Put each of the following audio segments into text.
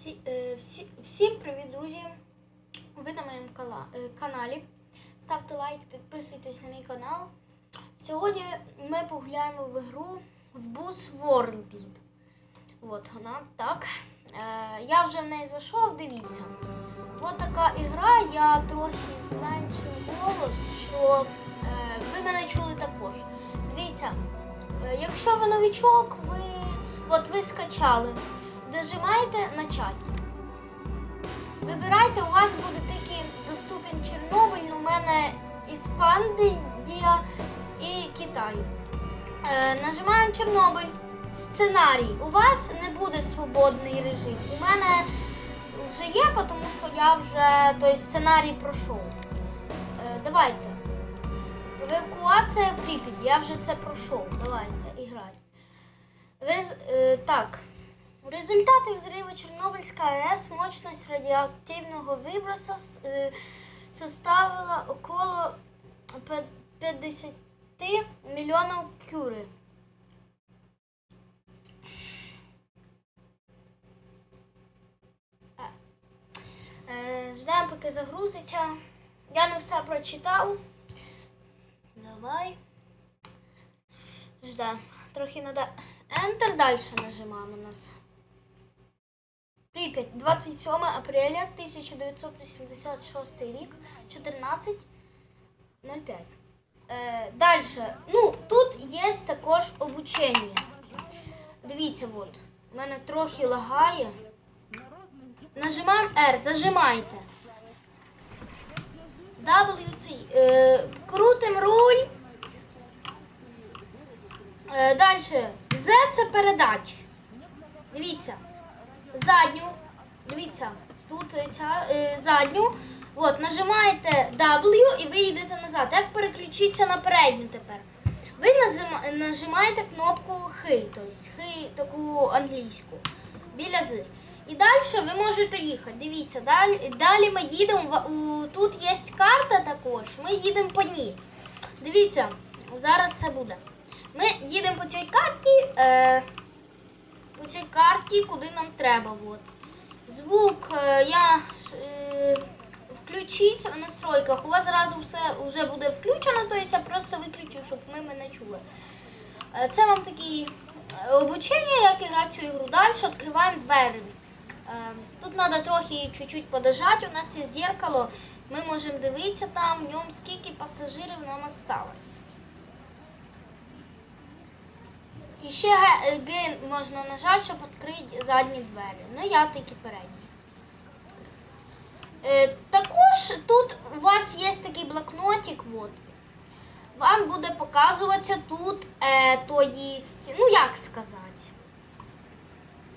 Всі, е, всі, всім привіт, друзі! Ви на моєму е, каналі. Ставте лайк, підписуйтесь на мій канал. Сьогодні ми погуляємо в ігру в Bus World. От вона так. Е, я вже в неї зайшов, дивіться. От така ігра, я трохи зменшив голос, що ви мене чули також. Дивіться, якщо ви новичок, ви от ви скачали, нажимаєте начать. Вибирайте, у вас буде тільки доступен Чорнобиль, ну, у мене Іспандія і Китай. Е, нажимаємо Чорнобиль. Сценарій. У вас не буде свободний режим. У мене вже є, тому що я вже той сценарій пройшов. Е, давайте. Евакуація Прип'ять. Я вже це пройшов. Давайте, іграйте. Рез- е, так. Результаты взрыва Чернобыльской АЭС мощность радиоактивного выброса с- э, составила около пе- 50 миллионов кюри. Е, Ждемо, поки загрузиться. Я не все прочитав. Давай. Ждемо. Трохи треба. Enter далі нажимаємо у нас. Прип'ять, 27 апреля 1986 рік, 14.05. Е, далі. Ну, тут є також обучення. Дивіться, от. У мене трохи лагає. Нажимаємо R, зажимайте. WC. Е, крутим руль. Е, далі. Z це передач. Дивіться. Задню. Дивіться. Тут е, ця е, задню. От, нажимаєте W і ви йдете назад. Як переключитися на передню тепер? Ви нажимаєте кнопку Хи, тобто Хи таку англійську. Біля з. І далі ви можете їхати. Дивіться, далі, далі ми їдемо. Тут є карта також. Ми їдемо по ній. Дивіться, зараз все буде. Ми їдемо по цій карті. Е, по цій карті, куди нам треба. От. Звук е, я е, включить в настройках. У вас зразу все вже буде включено, то я просто виключу, щоб ми мене чули. Е, Це вам такі е, обучення, як грати цю ігру. Далі відкриваємо двері. Тут треба трохи чуть-чуть подожати. У нас є зеркало. Ми можемо дивитися там, в ньому скільки пасажирів нам осталось. І ще Г можна нажати, щоб відкрити задні двері. Ну я тільки передні. Е, також тут у вас є такий блокнотик. От. Вам буде показуватися тут, е, то єсть, ну як сказати.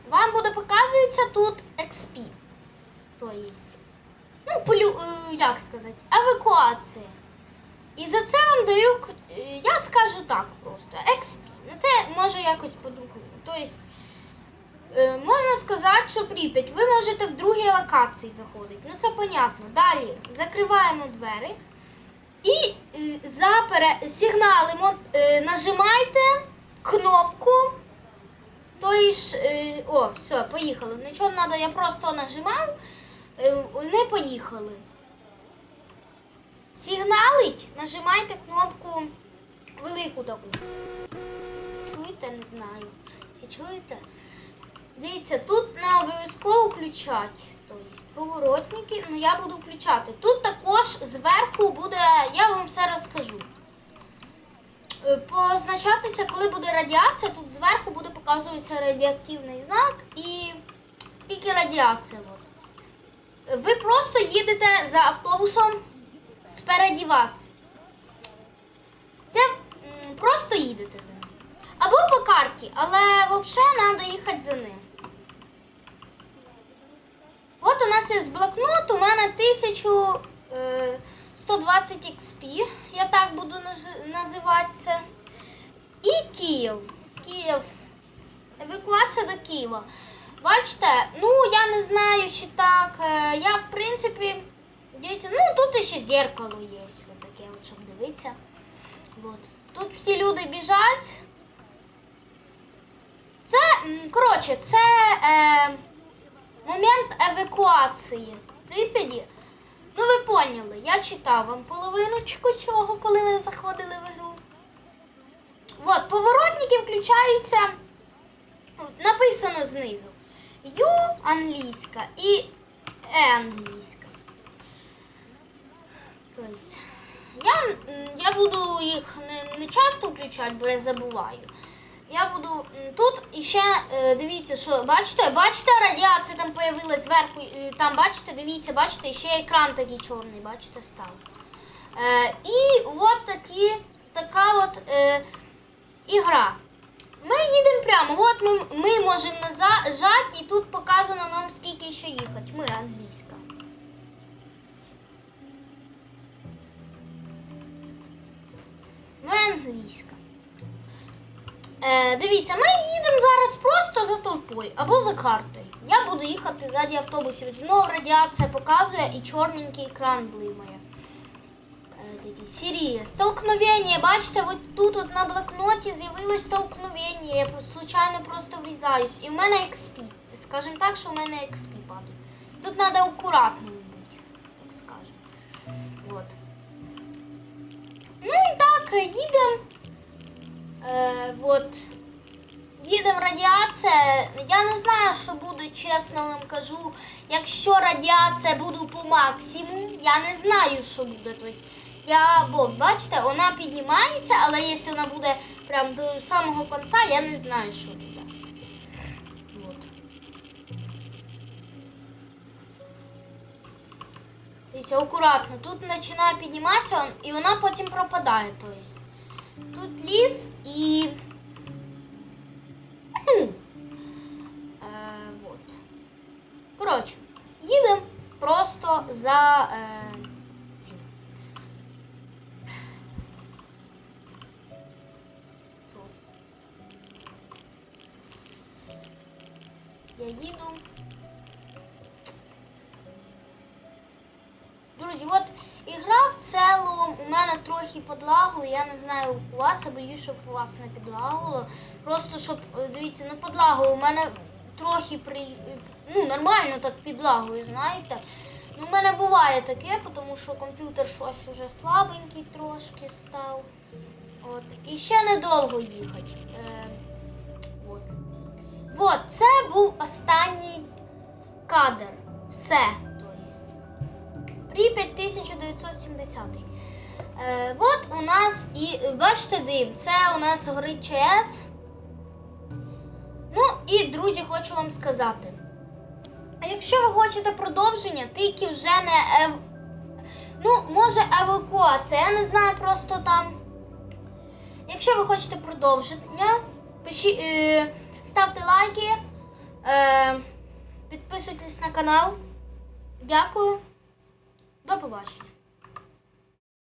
Вам буде показуватися тут XP. То єсть. Ну, полю, е, як сказати, евакуація. І за це вам даю, е, я скажу так просто, XP. Ну це може якось по-другому. Тобто, е, можна сказати, що Прип'ять, ви можете в другій локації заходити. Ну це понятно. Далі закриваємо двері і е, за сигналимо, е, нажимайте кнопку. Тобто, о, все, поїхали. Нічого не треба, я просто нажимаю, е, вони поїхали. Сигналить, нажимайте кнопку велику таку. Чуєте, не знаю. Чи чуєте? Дивіться, тут не обов'язково включати. Тобто поворотники, ну я буду включати. Тут також зверху буде, я вам все розкажу. Е, Позначатися, коли буде радіація, тут зверху буде показуватися радіоактивний знак і скільки радіації. Ви просто їдете за автобусом спереді вас. Це просто їдете за. Або по карті, але взагалі треба їхати за ним. От у нас є з блокнот, у мене 1120 XP, я так буду називати це. І Київ. Київ. Евакуація до Києва. Бачите, ну я не знаю, чи так. е, Я, в принципі, дивіться, ну тут ще зеркало є, ось таке, от, щоб дивитися. От. Тут всі люди біжать. Це, коротше, це е, момент. евакуації Прип'яті. Ну, ви поняли, я читав вам половиночку цього, коли ми заходили в ігру. От, поворотники включаються. Написано знизу. Ю англійська і Е англійська. Тобто, я, я буду їх не, не часто включати, бо я забуваю. Я буду тут і ще е, дивіться, що бачите, бачите, радіація там появилась зверху, там бачите, дивіться, бачите, ще екран такий чорний, бачите, став. Е, і от такі, така от е, ігра. Ми їдемо прямо. От ми, ми можемо нажати, і тут показано нам скільки ще їхати. Ми англійська. Ми англійська. Е, дивіться, ми їдемо зараз просто за толпою або за картою. Я буду їхати ззаді автобусів. Знову радіація показує і чорненький екран блимає. Е, Сірія. Столкновення. Бачите, от тут от на блокноті з'явилось столкновення. Я случайно просто врізаюсь. І в мене XP. Це скажімо так, що в мене XP падає. Тут треба акуратним бути, так скажемо. От. Ну і так, їдемо. Е, от. Їдемо радіація. Я не знаю, що буде, чесно вам кажу. Якщо радіація буде по максимуму, я не знаю, що буде. Тобто, я, бо, бачите, вона піднімається, але якщо вона буде прям до самого кінця, я не знаю, що буде. Дивіться, акуратно. Тут починає підніматися і вона потім пропадає. Тобто. Тут ліс і. Е, вот. Коротше, їдемо просто за е, цим. Я їду. Друзі, от ігра в цілому у мене трохи подлагує. Я не знаю у вас, я боюсь, щоб у вас не підлагувало. Просто щоб, е, дивіться, не подлагує. У мене трохи при. Ну, нормально так підлагує, знаєте. Ну, у мене буває таке, тому що комп'ютер щось уже слабенький трошки став. От. І ще недовго їхати. Е, от. От, це був останній кадр. Все. Прип'ять 1970. Е, от у нас і бачите дим, це у нас горить ЧАЕС. Ну і друзі, хочу вам сказати. Якщо ви хочете продовження, тільки вже не ев... ну, може евакуація. Я не знаю просто там. Якщо ви хочете продовження, пиші, е, ставте лайки, е, підписуйтесь на канал. Дякую. До побачення.